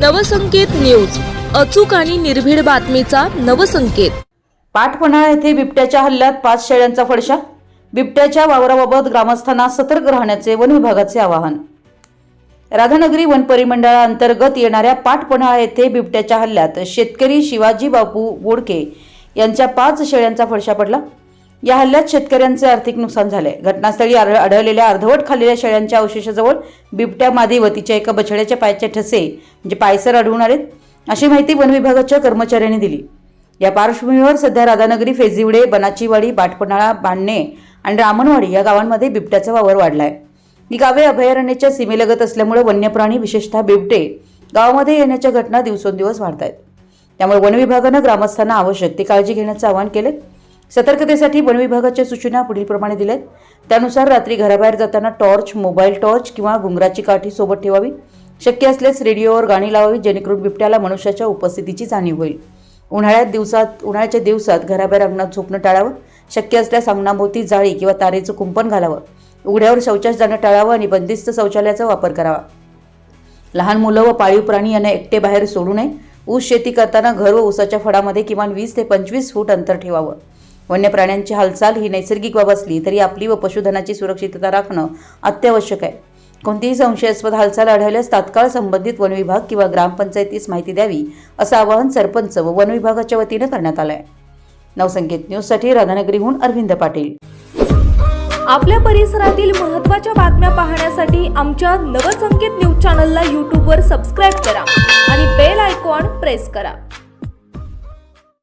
Navsanket news अचूक आणि निर्भीड बातमीचा नवसंकेत. पाटपणाळा येथे बिबट्याच्या हल्ल्यात पाच शेळ्यांचा फडशा. बिबट्याच्या वावराबाबत ग्रामस्थांना सतर्क राहण्याचे वन विभागाचे आवाहन. राधानगरी वन परिमंडळाअंतर्गत येणाऱ्या पाटपणाळा येथे बिबट्याच्या हल्ल्यात शेतकरी शिवाजी बापू बोडके यांच्या पाच शेळ्यांचा फडशा पडला. या हल्ल्यात शेतकऱ्यांचे आर्थिक नुकसान झाले. घटनास्थळी आढळलेल्या अर्धवट खाल्लेल्या शेळ्यांच्या अवशेषाजवळ बिबट्या मादी व तिच्या एका बछड्याच्या पायाचे ठसे म्हणजे पायसर आढळून आलेत अशी माहिती वन विभागाच्या कर्मचाऱ्यांनी दिली. या पार्श्वभूमीवर सध्या राधानगरी फेजिवडे बनाचीवाडी बाटपणाळा बांडणे आणि रामणवाडी या गावांमध्ये बिबट्याचा वावर वाढलाय. ही गावे अभयारण्याच्या सीमेलगत असल्यामुळे वन्यप्राणी विशेषतः बिबटे गावामध्ये येण्याच्या घटना दिवसेंदिवस वाढत आहेत त्यामुळे वन विभागानं ग्रामस्थांना आवश्यक ती काळजी घेण्याचं आवाहन केले सतर्कतेसाठी वन विभागाच्या सूचना पुढीलप्रमाणे दिल्यात. त्यानुसार रात्री घराबाहेर जाताना टॉर्च मोबाईल टॉर्च किंवा घुंगराची काठी सोबत ठेवावी. शक्य असल्यास रेडिओवर गाणी लावावी जेणेकरून बिबट्याला मनुष्याच्या उपस्थितीची जाणीव होईल. उन्हाळ्यात दिवसात उन्हाळ्याच्या दिवसात घराबाहेर अंगणात झोपणं टाळावं. शक्य असल्यास अंगणाभोवती जाळी किंवा तारेचं कुंपण घालावं. उघड्यावर शौचास जाणं टाळावं आणि बंदिस्त शौचालयाचा वापर करावा. लहान मुलं व पाळीव प्राणी यांना एकटे बाहेर सोडू नये. ऊस शेती करताना घर व ऊसाच्या फळामध्ये किमान वीस ते पंचवीस फूट अंतर ठेवावं. वन्य प्राण्यांची हालचाल ही नैसर्गिक बाब असली तरी आपली व पशुधनाची सुरक्षितता राखणं अत्यावश्यक आहे. कोणतीही संशयास्पद हालचाल आढळल्यास तात्काळ संबंधित वनविभाग किंवा ग्रामपंचायतीस माहिती द्यावी असं आवाहन सरपंच व वनविभागाच्या वतीनं करण्यात आलं आहे नवसंकेत न्यूजसाठी राधानगरीहून अरविंद पाटील. आपल्या परिसरातील महत्त्वाच्या बातम्या पाहण्यासाठी आमच्या नवसंकेत न्यूज चॅनलला यूट्यूबवर सबस्क्राईब करा आणि बेल आयकॉन प्रेस करा.